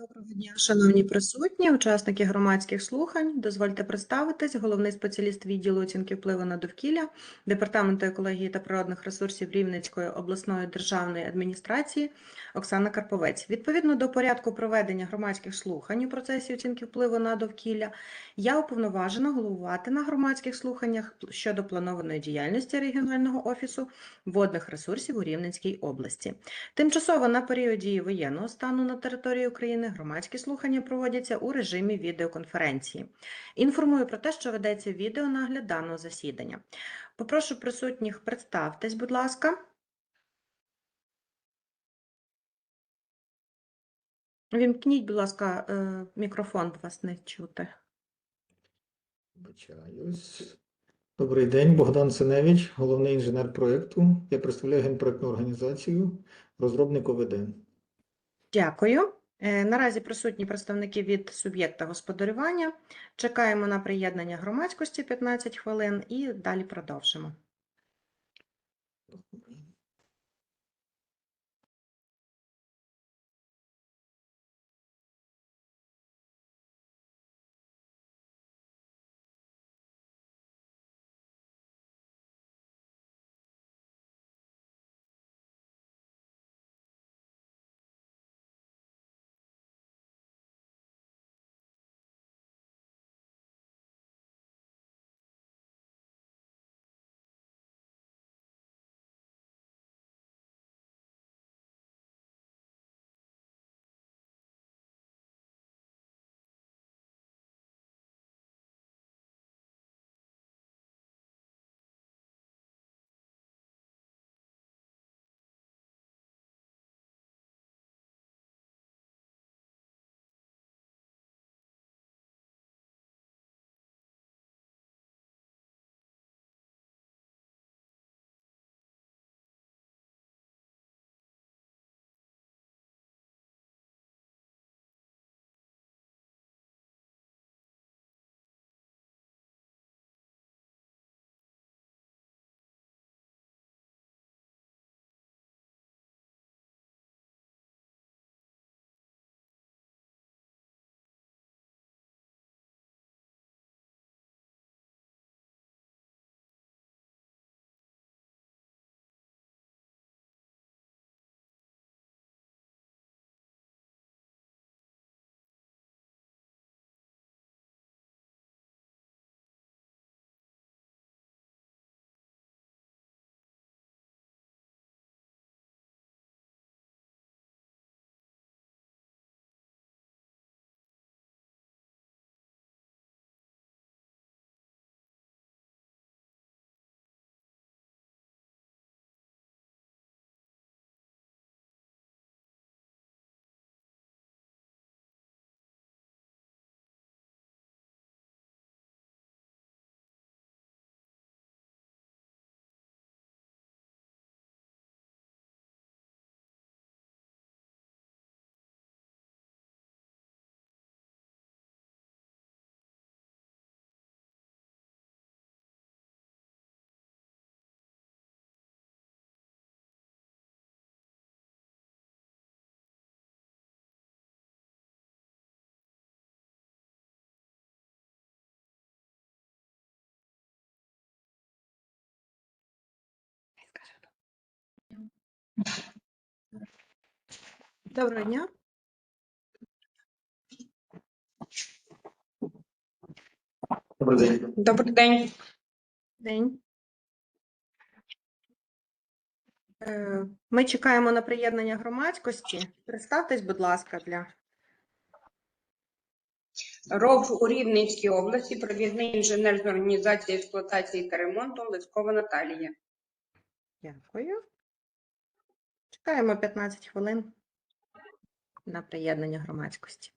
Доброго дня, шановні присутні, учасники громадських слухань. Дозвольте представитись, головний спеціаліст відділу оцінки впливу на довкілля Департаменту екології та природних ресурсів Рівненської обласної державної адміністрації Оксана Карповець. Відповідно до порядку проведення громадських слухань у процесі оцінки впливу на довкілля, я уповноважена головувати на громадських слуханнях щодо планованої діяльності регіонального офісу водних ресурсів у Рівненській області. Тимчасово на період дії воєнного стану на території України громадські слухання проводяться у режимі відеоконференції. Інформую про те, що ведеться відеонагляд даного засідання. Попрошу присутніх представтесь, будь ласка. Вімкніть, будь ласка, е, мікрофон, вас не чути. Вибачаюсь. Добрий день, Богдан Синевич, головний інженер проєкту. Я представляю генпроектну організацію, розробник ОВД. Дякую. Е, Наразі присутні представники від суб'єкта господарювання. Чекаємо на приєднання громадськості 15 хвилин і далі продовжимо. Доброго дня. Добрий день. Добрий день. День. Е, Ми чекаємо на приєднання громадськості. Представтесь, будь ласка, для РОВ у Рівненській області, провідний інженер з організації експлуатації та ремонту Лискова Наталія. Дякую. Чекаємо 15 хвилин на приєднання громадськості.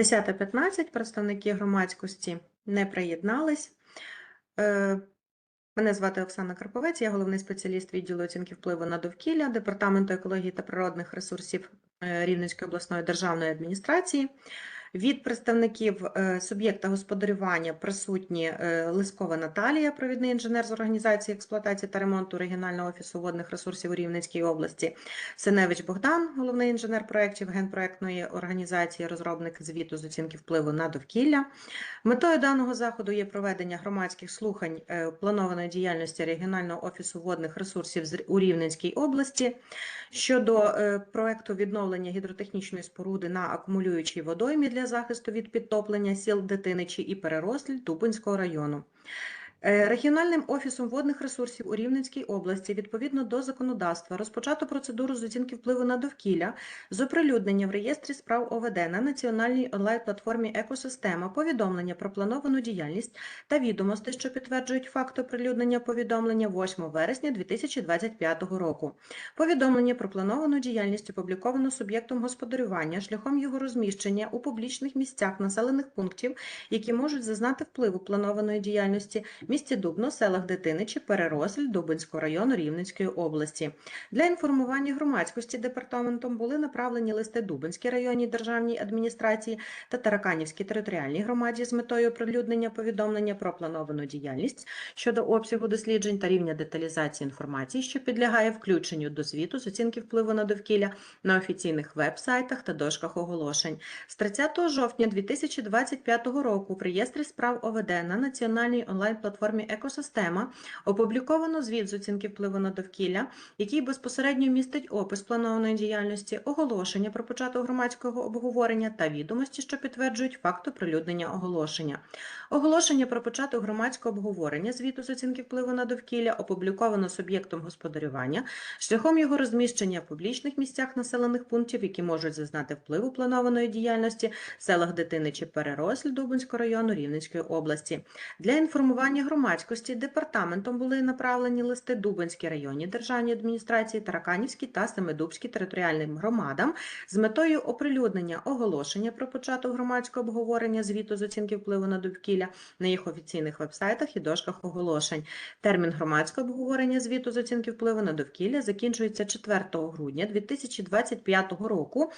10.15 представники громадськості не приєднались. Е, Мене звати Оксана Карповець, я головний спеціаліст відділу оцінки впливу на довкілля Департаменту екології та природних ресурсів е, Рівненської обласної державної адміністрації. Від представників е, суб'єкта господарювання присутні е, Лискова Наталія, провідний інженер з організації експлуатації та ремонту регіонального офісу водних ресурсів у Рівненській області, Синевич Богдан, головний інженер проєктів генпроектної організації, розробник звіту з оцінки впливу на довкілля. Метою даного заходу є проведення громадських слухань е, планованої діяльності регіонального офісу водних ресурсів у Рівненській області щодо проекту відновлення гідротехнічної споруди на акумулюючій водоймі для захисту від підтоплення сіл Дитиничі і Переросль Тупинського району. Е, Регіональним офісом водних ресурсів у Рівненській області відповідно до законодавства розпочато процедуру з оцінки впливу на довкілля з оприлюднення в реєстрі справ ОВД на національній онлайн-платформі Екосистема повідомлення про плановану діяльність та відомості, що підтверджують факт оприлюднення повідомлення 8 вересня 2025 року. Повідомлення про плановану діяльність опубліковано суб'єктом господарювання шляхом його розміщення у публічних місцях населених пунктів, які можуть зазнати впливу планованої діяльності місті Дубно, селах Дитиничі, Переросль, Дубинського району Рівненської області. Для інформування громадськості департаментом були направлені листи Дубинській районній державній адміністрації та Тараканівській територіальній громаді з метою оприлюднення повідомлення про плановану діяльність щодо обсягу досліджень та рівня деталізації інформації, що підлягає включенню до звіту з оцінки впливу на довкілля на офіційних веб-сайтах та дошках оголошень. З 30 жовтня 2025 року в реєстрі справ ОВД на національній онлайн-платформі Екосистема опубліковано звіт з оцінки впливу на довкілля, який безпосередньо містить опис планованої діяльності, оголошення про початок громадського обговорення та відомості, що підтверджують факт оприлюднення оголошення. Оголошення про початок громадського обговорення звіту з оцінки впливу на довкілля опубліковано суб'єктом господарювання шляхом його розміщення в публічних місцях населених пунктів, які можуть зазнати впливу планованої діяльності селах Дитиничі Переросль Дубинського району Рівненської області. Для інформування громадськості департаментом були направлені листи Дубинській районній державній адміністрації, Тараканівській та Семидубській територіальним громадам з метою оприлюднення оголошення про початок громадського обговорення звіту з оцінки впливу на довкілля на їх офіційних вебсайтах і дошках оголошень. Термін громадського обговорення звіту з оцінки впливу на довкілля закінчується 4 грудня 2025 року.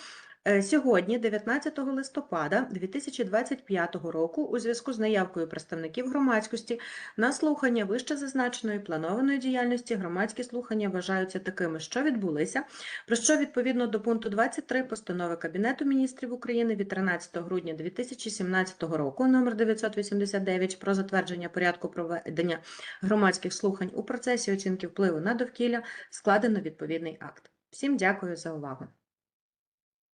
Е, Сьогодні, 19 листопада 2025 року, у зв'язку з наявкою представників громадськості на слухання вище зазначеної планованої діяльності громадські слухання вважаються такими, що відбулися, про що відповідно до пункту 23 постанови Кабінету міністрів України від 13 грудня 2017 року номер 989 про затвердження порядку проведення громадських слухань у процесі оцінки впливу на довкілля складено відповідний акт. Всім дякую за увагу.